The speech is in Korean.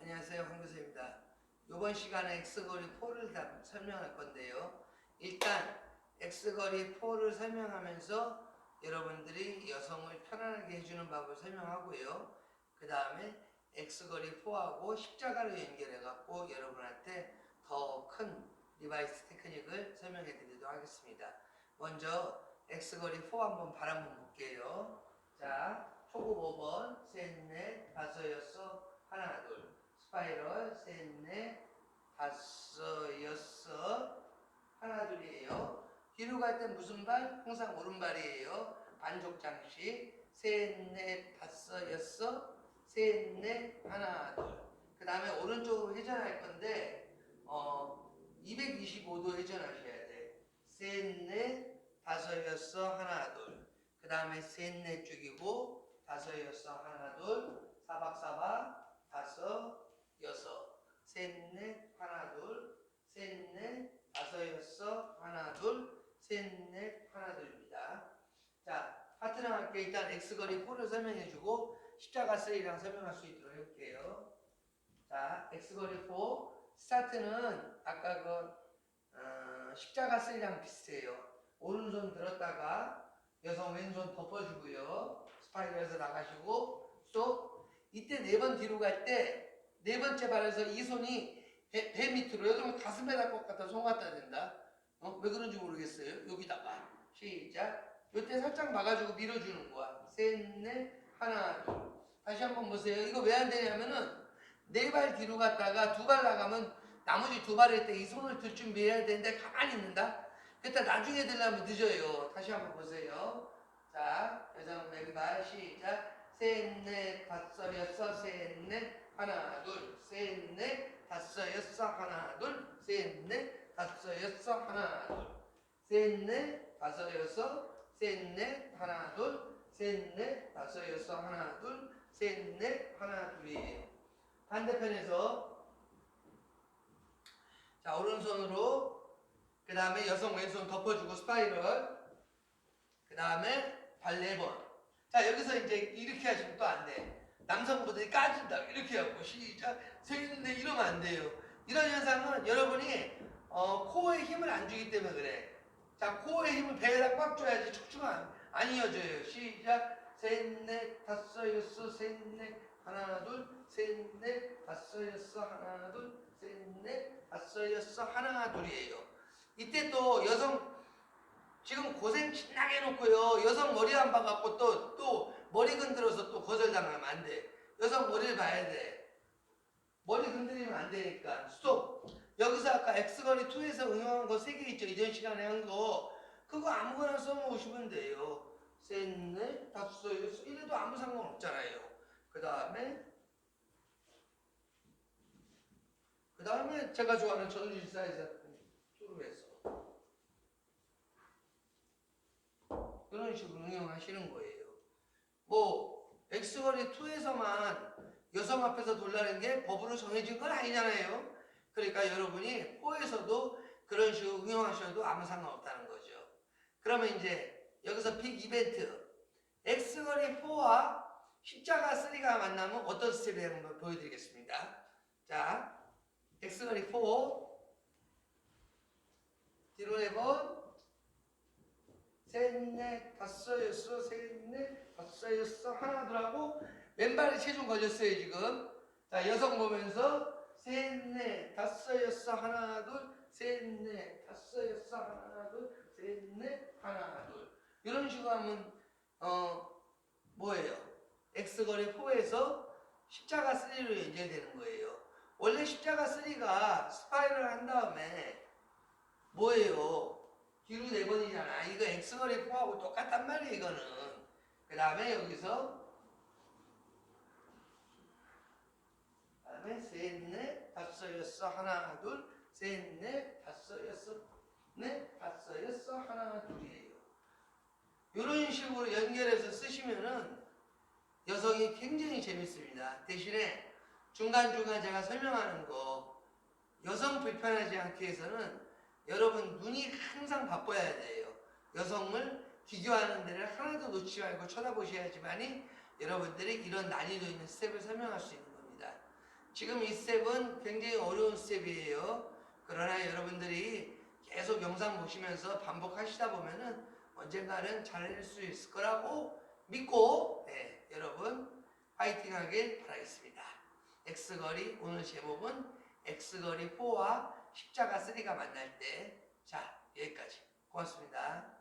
안녕하세요 황교수입니다. 이번 시간에 X거리 4를 다 설명할 건데요. 일단 X거리 4를 설명하면서 여러분들이 여성을 편안하게 해주는 법을 설명하고요. 그 다음에 X거리 4하고 십자가를 연결해 갖고 여러분한테 더 큰 리바이스 테크닉을 설명해 드리도록 하겠습니다. 먼저 X거리 4 한번 발 한번 볼게요. 자, 초급 5번, 셋, 넷, 다섯, 여섯, 하나, 둘. 스파이럴, 셋, 넷, 다섯, 여섯, 하나, 둘이에요. 뒤로 갈 때 무슨 발? 항상 오른발이에요. 반족 장식. 셋, 넷, 다섯, 여섯, 셋, 넷, 하나, 둘. 그 다음에 오른쪽으로 회전할 건데, 어, 225도 회전하셔야 돼. 셋, 넷, 다섯, 여섯, 하나, 둘. 그 다음에 셋, 넷 죽이고, 다섯, 여섯, 하나, 둘. 사박사박, 다섯, 여섯. 셋, 넷, 하나, 둘. 셋, 넷, 다섯, 여섯, 하나, 둘. 셋, 넷, 하나, 둘입니다. 자, 파트너 함께 일단 X거리 4를 설명해주고, 십자가 3랑 설명할 수 있도록 해볼게요. 자, X거리 4. 스타트는 아까 그, 어, 십자가 3랑 비슷해요. 오른손 들었다가 여성 왼손 덮어주고요. 스파이럴에서 나가시고, 스톱. 이때 네 번 뒤로 갈 때 네 번째 발에서 이 손이 배, 배 밑으로 여기면 가슴에 닿을 것 같아 손 갖다 된다. 어? 왜 그런지 모르겠어요. 여기다가 시작. 요때 살짝 막아주고 밀어주는 거야. 셋, 넷, 하나, 둘. 다시 한번 보세요. 이거 왜 안 되냐면은 네 발 뒤로 갔다가 두 발 나가면 나머지 두 발일 때 이 손을 들 준비해야 되는데 가만히 있는다. 그때 나중에 들려면 늦어요. 다시 한번 보세요. 자, 여성 왼발 시작. 셋, 넷, 다섯, 여섯, 셋, 넷, 하나, 둘, 셋, 넷, 다섯, 여섯, 하나, 둘, 셋, 넷, 다섯, 여섯, 하나, 둘, 셋, 넷, 다섯, 여섯, 셋, 넷, 하나, 둘, 셋, 넷, 다섯, 여섯, 하나, 둘, 셋, 넷, 하나, 둘이에요. 반대편에서 자 오른손으로 그 다음에 여성 왼손 덮어주고 스파이럴 그 다음에 발네 번. 자 여기서 이제 이렇게 하시면 또 안 돼. 남성분들이 까진다 이렇게 하고 시작 서 있는데 이러면 안 돼요. 이런 현상은 여러분이 어, 코어에 힘을 안 주기 때문에 그래. 자 코어에 힘을 배에다 꽉 줘야지 척추가 안, 안 이어져요. 시작 셋 넷 다섯 여섯 셋 넷 하나 둘 셋 넷 다섯 여섯 하나 둘 셋 넷 다섯 여섯 하나 둘이에요. 이때 또 여성 지금 고생 신나게 해놓고요. 여성 머리 안 봐갖고 또, 또 머리 건드려서 또 거절당하면 안 돼. 여성 머리를 봐야 돼. 머리 건드리면 안 되니까. 스톱. 여기서 아까 X거리 2에서 응용한 거세개 있죠. 이전 시간에 한 거. 그거 아무거나 써놓으시면 돼요. 셋, 넷, 다섯, 여섯. 이래도 아무 상관 없잖아요. 그 다음에 그 다음에 제가 좋아하는 전주지사에서 이런 식으로 응용하시는 거예요. 뭐 X거리 2에서만 여성 앞에서 돌라는 게 법으로 정해진 건 아니잖아요. 그러니까 여러분이 4에서도 그런 식으로 응용하셔도 아무 상관없다는 거죠. 그러면 이제 여기서 빅 이벤트 X거리 4와 십자가 3가 만나면 어떤 스텝이 되는 걸 보여드리겠습니다. 자, X거리 4 뒤로 네번 셋, 넷, 다섯, 여섯, 셋, 넷, 다섯, 여섯, 하나, 둘 하고 왼발에 체중 걸렸어요, 지금. 자, 여성 보면서 셋, 넷, 다섯, 여섯, 하나, 둘, 셋, 넷, 다섯, 여섯, 하나, 둘, 셋, 넷, 하나, 둘. 이런 식으로 하면, 어, 뭐예요? X거리 4에서 십자가 3로 연결되는 거예요. 원래 십자가 3가 스파이럴 한 다음에 뭐예요? 뒤로 네 번이잖아. 이거 X거리 4하고 똑같단 말이에요, 이거는. 그 다음에 여기서 그 다음에 셋, 넷, 다섯, 여섯, 하나, 둘, 셋, 넷, 다섯, 여섯, 넷, 다섯, 여섯, 하나, 둘이에요. 이런 식으로 연결해서 쓰시면은 여성이 굉장히 재밌습니다. 대신에 중간중간 제가 설명하는 거 여성 불편하지 않게 해서는 여러분 눈이 항상 바빠야 돼요. 여성을 비교하는 데를 하나도 놓치지 말고 쳐다보셔야지만이 여러분들이 이런 난이도 있는 스텝을 설명할 수 있는 겁니다. 지금 이 스텝은 굉장히 어려운 스텝이에요. 그러나 여러분들이 계속 영상 보시면서 반복하시다 보면은 언젠가는 잘할 수 있을 거라고 믿고 네, 여러분 파이팅 하길 바라겠습니다. X거리 오늘 제목은 X거리 4와 십자가 3가 만날 때 자 여기까지 고맙습니다.